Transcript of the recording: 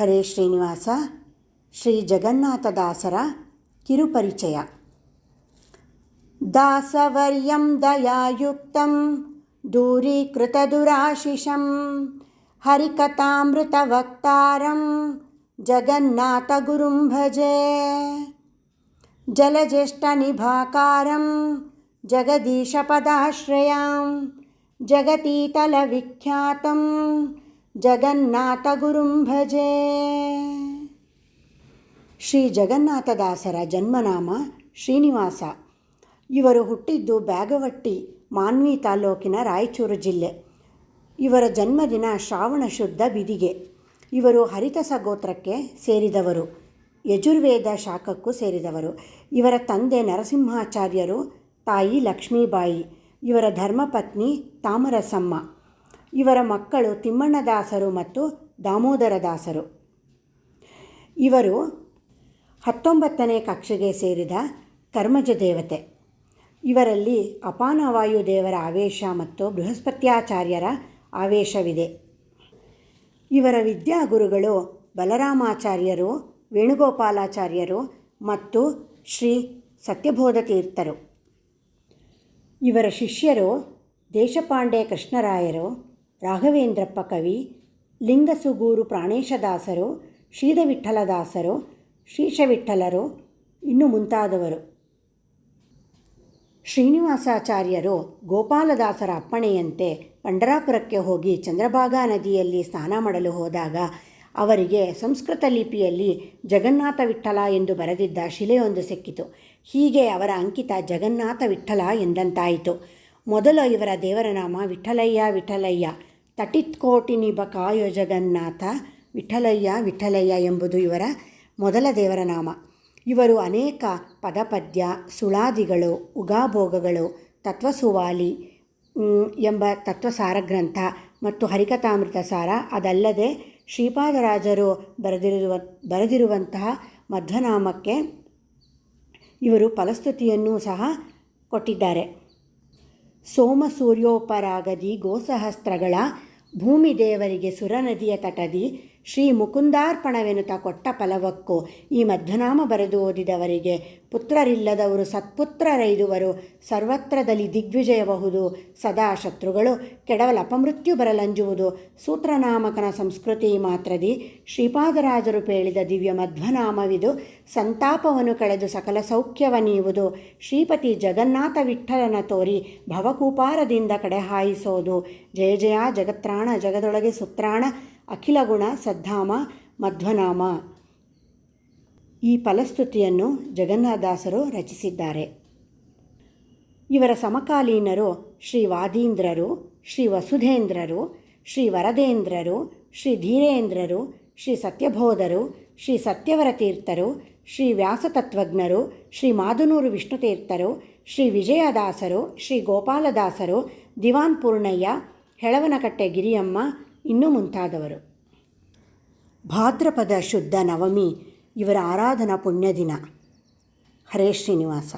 ಹರೇ ಶ್ರೀನಿವಾಸ ಶ್ರೀ ಜಗನ್ನಾಥದಾಸರ ಕಿರುಪರಿಚಯ दासवर्यं दयायुक्तं दूरीकृतदुराशिषं हरिकथामृतवक्तारं जगन्नाथगुरुं भजे जलज्येष्ठनिभाकारं जगदीशपदाश्रयां जगतीतलविख्यातं ಜಗನ್ನಾಥಗುರುಂ ಭಜೆ. ಶ್ರೀ ಜಗನ್ನಾಥದಾಸರ ಜನ್ಮನಾಮ ಶ್ರೀನಿವಾಸ. ಇವರು ಹುಟ್ಟಿದ್ದು ಬ್ಯಾಗವಟ್ಟಿ, ಮಾನ್ವಿ ತಾಲೂಕಿನ ರಾಯಚೂರು ಜಿಲ್ಲೆ. ಇವರ ಜನ್ಮದಿನ ಶ್ರಾವಣ ಶುದ್ಧ ಬಿದಿಗೆ. ಇವರು ಹರಿತಸ ಗೋತ್ರಕ್ಕೆ ಸೇರಿದವರು. ಯಜುರ್ವೇದ ಶಾಖಕ್ಕೂ ಸೇರಿದವರು. ಇವರ ತಂದೆ ನರಸಿಂಹಾಚಾರ್ಯರು, ತಾಯಿ ಲಕ್ಷ್ಮೀಬಾಯಿ. ಇವರ ಧರ್ಮಪತ್ನಿ ತಾಮರಸಮ್ಮ. ಇವರ ಮಕ್ಕಳು ತಿಮ್ಮಣ್ಣದಾಸರು ಮತ್ತು ದಾಮೋದರದಾಸರು ಇವರು ಹತ್ತೊಂಬತ್ತನೇ ಕಕ್ಷೆಗೆ ಸೇರಿದ ಕರ್ಮಜ ದೇವತೆ. ಇವರಲ್ಲಿ ಅಪಾನವಾಯು ದೇವರ ಆವೇಶ ಮತ್ತು ಬೃಹಸ್ಪತ್ಯಾಚಾರ್ಯರ ಆವೇಶವಿದೆ. ಇವರ ವಿದ್ಯಾಗುರುಗಳು ಬಲರಾಮಾಚಾರ್ಯರು, ವೇಣುಗೋಪಾಲಾಚಾರ್ಯರು ಮತ್ತು ಶ್ರೀ ಸತ್ಯಬೋಧ ತೀರ್ಥರು ಇವರ ಶಿಷ್ಯರು ದೇಶಪಾಂಡೆ ಕೃಷ್ಣರಾಯರು ರಾಘವೇಂದ್ರಪ್ಪ ಕವಿ, ಲಿಂಗಸುಗೂರು ಪ್ರಾಣೇಶದಾಸರು, ಶ್ರೀಧವಿಠಲದಾಸರು ಶೀಶವಿಠಲರು ಇನ್ನು ಮುಂತಾದವರು. ಶ್ರೀನಿವಾಸಾಚಾರ್ಯರು ಗೋಪಾಲದಾಸರ ಅಪ್ಪಣೆಯಂತೆ ಪಂಡರಾಪುರಕ್ಕೆ ಹೋಗಿ ಚಂದ್ರಭಾಗಾ ನದಿಯಲ್ಲಿ ಸ್ನಾನ ಮಾಡಲು ಹೋದಾಗ ಅವರಿಗೆ ಸಂಸ್ಕೃತ ಲಿಪಿಯಲ್ಲಿ ಜಗನ್ನಾಥ ವಿಠಲ ಎಂದು ಬರೆದಿದ್ದ ಶಿಲೆಯೊಂದು ಸಿಕ್ಕಿತು. ಹೀಗೆ ಅವರ ಅಂಕಿತ ಜಗನ್ನಾಥ ವಿಠಲ ಎಂದಂತಾಯಿತು. ಮೊದಲು ಇವರ ದೇವರ ನಾಮ ವಿಠಲಯ್ಯ ವಿಠಲಯ್ಯ. ತಟಿತ್ಕೋಟಿ ನಿಬಕಾಯೋ ಜಗನ್ನಾಥ ವಿಠಲಯ್ಯ ವಿಠಲಯ್ಯ ಎಂಬುದು ಇವರ ಮೊದಲ ದೇವರ ನಾಮ ಇವರು ಅನೇಕ ಪದಪದ್ಯ, ಸುಳಾದಿಗಳು, ಉಗಾಭೋಗಗಳು, ತತ್ವಸುವಾಲಿ ಎಂಬ ತತ್ವಸಾರ ಗ್ರಂಥ ಮತ್ತು ಹರಿಕಥಾಮೃತ ಸಾರ ಅದಲ್ಲದೆ ಶ್ರೀಪಾದರಾಜರು ಬರೆದಿರುವ, ಬರೆದಿರುವಂತಹ ಮಧ್ವನಾಮಕ್ಕೆ ಇವರು ಫಲಸ್ತುತಿಯನ್ನು ಸಹ ಕೊಟ್ಟಿದ್ದಾರೆ. ಸೋಮ ಸೂರ್ಯೋಪರಾಗದಿ ಗೋಸಹಸ್ರಗಳ ಭೂಮಿ ದೇವರಿಗೆ ಸುರನದಿಯ ತಟದಿ ಶ್ರೀ ಮುಕುಂದಾರ್ಪಣವೆನುತ ಕೊಟ್ಟ ಫಲವಕ್ಕೂ ಈ ಮಧ್ಯನಾಮ ಬರೆದು ಓದಿದವರಿಗೆ ಪುತ್ರರಿಲ್ಲದವರು ಸತ್ಪುತ್ರರೈದುವರು ಸರ್ವತ್ರದಲ್ಲಿ ದಿಗ್ವಿಜಯಬಹುದು, ಸದಾ ಶತ್ರುಗಳು ಕೆಡವಲ ಅಪಮೃತ್ಯು ಬರಲಂಜುವುದು. ಸೂತ್ರನಾಮಕನ ಸಂಸ್ಕೃತಿ ಮಾತ್ರದಿ, ಶ್ರೀಪಾದರಾಜರು ಪೇಳಿದ ದಿವ್ಯ ಮಧ್ವನಾಮವಿದು, ಸಂತಾಪವನ್ನು ಕಳೆದು ಸಕಲ ಸೌಖ್ಯವ ನೀವುದು. ಶ್ರೀಪತಿ ಜಗನ್ನಾಥ ವಿಠಲನ ತೋರಿ ಭವಕೂಪಾರದಿಂದ ಕಡೆ ಹಾಯಿಸೋದು ಜಯ ಜಯ ಜಗತ್ರಾಣ ಜಗದೊಳಗೆ ಸುತ್ರಾಣ ಅಖಿಲ ಗುಣ ಸದ್ಧಾಮ ಮಧ್ವನಾಮ. ಈ ಫಲಸ್ತುತಿಯನ್ನು ಜಗನ್ನಾಥದಾಸರು ರಚಿಸಿದ್ದಾರೆ. ಇವರ ಸಮಕಾಲೀನರು ಶ್ರೀ ವಾದೀಂದ್ರರು, ಶ್ರೀ ವಸುಧೇಂದ್ರರು, ಶ್ರೀ ವರದೇಂದ್ರರು, ಶ್ರೀ ಧೀರೇಂದ್ರರು, ಶ್ರೀ ಸತ್ಯಬೋಧರು, ಶ್ರೀ ಸತ್ಯವರ ತೀರ್ಥರು ಶ್ರೀ ವ್ಯಾಸತತ್ವಜ್ಞರು, ಶ್ರೀ ಮಾದುನೂರು ವಿಷ್ಣುತೀರ್ಥರು, ಶ್ರೀ ವಿಜಯದಾಸರು, ಶ್ರೀ ಗೋಪಾಲದಾಸರು, ದಿವಾನ್ ಪೂರ್ಣಯ್ಯ, ಹೆಳವನಕಟ್ಟೆ ಗಿರಿಯಮ್ಮ ಇನ್ನೂ ಮುಂತಾದವರು. ಭಾದ್ರಪದ ಶುದ್ಧ ನವಮಿ ಇವರ ಆರಾಧನಾ ಪುಣ್ಯದಿನ. ಹರೇ ಶ್ರೀನಿವಾಸ.